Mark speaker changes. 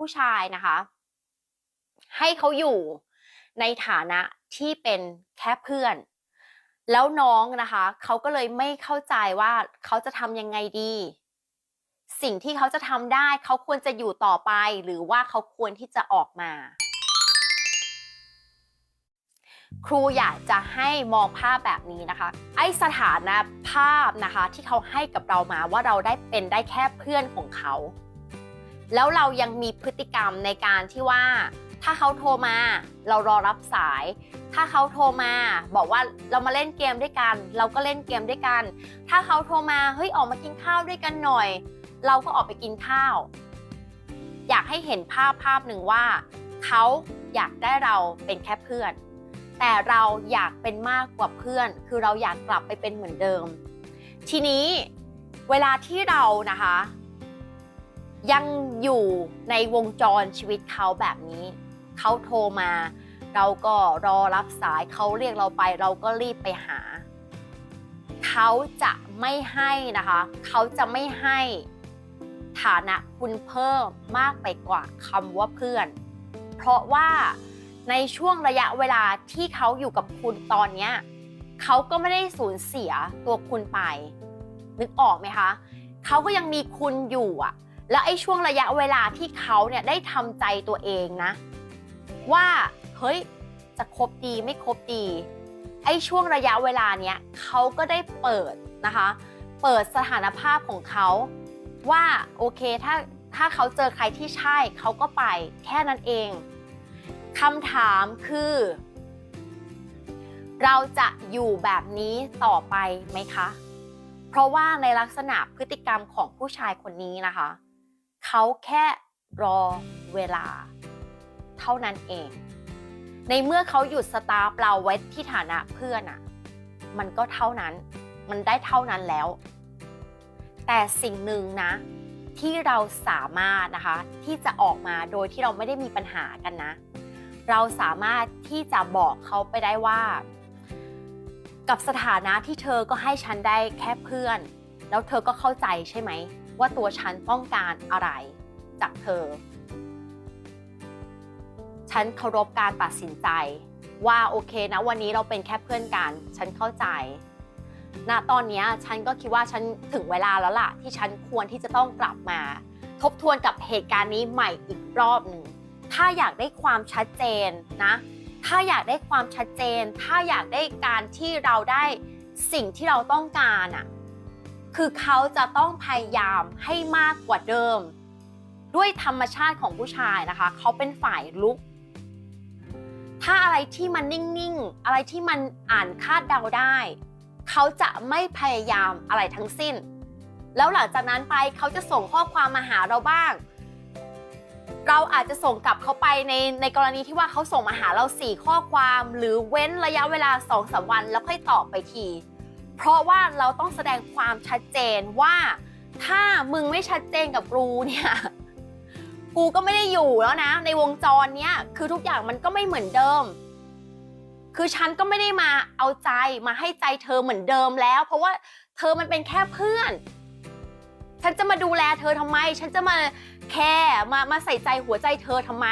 Speaker 1: ผู้ชายนะคะ ให้เขาอยู่ในฐานะที่เป็นแค่เพื่อน แล้วน้องนะคะเขาก็เลยไม่เข้าใจว่าเขาจะทำยังไงดี สิ่งที่เขาจะทำได้เขาควรจะอยู่ต่อไป หรือว่าเขาควรที่จะออกมา ครูอยากจะให้มองภาพแบบนี้นะคะ ไอสถานะภาพนะคะ ที่เขาให้กับเรามาว่าเราได้เป็นได้แค่เพื่อนของเขา แล้วเรายังมีพฤติกรรมในการที่ว่า ถ้าเขาโทรมาเรารอรับสาย ถ้าเขาโทรมาบอกว่าเรามาเล่นเกมด้วยกัน เราก็เล่นเกมด้วยกัน ถ้าเขาโทรมาเฮ้ยออกมากินข้าวด้วยกันหน่อย เราก็ออกไปกินข้าว อยากให้เห็นภาพภาพหนึ่งว่าเขาอยากได้เราเป็นแค่เพื่อน แต่เราอยากเป็นมากกว่าเพื่อน คือเราอยากกลับไปเป็นเหมือนเดิม ทีนี้เวลาที่เรานะคะ ยังอยู่ในวงจรชีวิตเขาแบบนี้ เขาโทรมา เราก็รอรับสายเขาเรียกเราไป เราก็รีบไปหา เขาจะไม่ให้นะคะ เขาจะไม่ให้ฐานะคุณเพิ่มมากไปกว่าคำว่าเพื่อน เพราะว่าในช่วงระยะเวลาที่เขาอยู่กับคุณตอนเนี้ยเขาก็ไม่ได้สูญเสียตัวคุณไป นึกออกไหมคะ เขาก็ยังมีคุณอยู่อะ แล้วไอ้ช่วงระยะเวลาที่เขาเนี่ยได้ทำใจตัวเองนะ ว่าเฮ้ยจะคบดีไม่คบดี ไอ้ช่วงระยะเวลาเนี้ยเขาก็ได้เปิดนะคะ เปิดสถานภาพของเขาว่าโอเคถ้าถ้าเขาเจอใครที่ใช่เขาก็ไปแค่นั้นเองคำถามคือ เราจะอยู่แบบนี้ต่อไปไหมคะ เพราะว่าในลักษณะพฤติกรรมของผู้ชายคนนี้นะคะ เขาแค่รอเวลา เท่านั้นเอง ในเมื่อเขาหยุดสตาร์ฟเราไว้ที่ฐานะเพื่อนอะมันก็เท่านั้น มันได้เท่านั้นแล้ว แต่สิ่งหนึ่งนะ ที่เราสามารถนะคะ ที่จะออกมาโดยที่เราไม่ได้มีปัญหากันนะ เราสามารถที่จะบอกเขาไปได้ว่า กับสถานะที่เธอก็ให้ฉันได้แค่เพื่อน แล้วเธอก็เข้าใจใช่ไหม ว่าตัวฉันต้องการอะไรจากเธอ ฉันเคารพการตัดสินใจ ว่าโอเคนะวันนี้เราเป็นแค่เพื่อนกัน ฉันเข้าใจณตอนนี้ฉันก็คิดว่าฉันถึงเวลาแล้วล่ะ ที่ฉันควรที่จะต้องกลับมา ทบทวนกับเหตุการณ์นี้ใหม่อีกรอบหนึ่งถ้าอยากได้ความชัดเจนนะ ถ้าอยากได้ความชัดเจน ถ้าอยากได้การที่เราได้สิ่งที่เราต้องการอะ่ะ คือเขาจะต้องพยายามให้มากกว่าเดิม ด้วยธรรมชาติของผู้ชายนะคะ เขาเป็นฝ่ายลุก ถ้าอะไรที่มันนิ่งๆ อะไรที่มันอ่านคาดเดาได้ เขาจะไม่พยายามอะไรทั้งสิ้น แล้วหลังจากนั้นไปเขาจะส่งข้อความมาหาเราบ้าง เราอาจจะส่งกลับเขาไปในในกรณีที่ว่าเขาส่งมาหาเราสี่ข้อความ หรือเว้นระยะเวลา2อสวันแล้วค่อยตอบไปที เพราะว่าเราต้องแสดงความชัดเจนว่า ถ้ามึงไม่ชัดเจนกับกูเนี่ย กูก็ไม่ได้อยู่แล้วนะ ในวงจรเนี้ยคือทุกอย่างมันก็ไม่เหมือนเดิม คือฉันก็ไม่ได้มาเอาใจมาให้ใจเธอเหมือนเดิมแล้ว เพราะว่าเธอมันเป็นแค่เพื่อน ฉันจะมาดูแลเธอทำไม ฉันจะมาแคร์มามาใส่ใจหัวใจเธอทำไม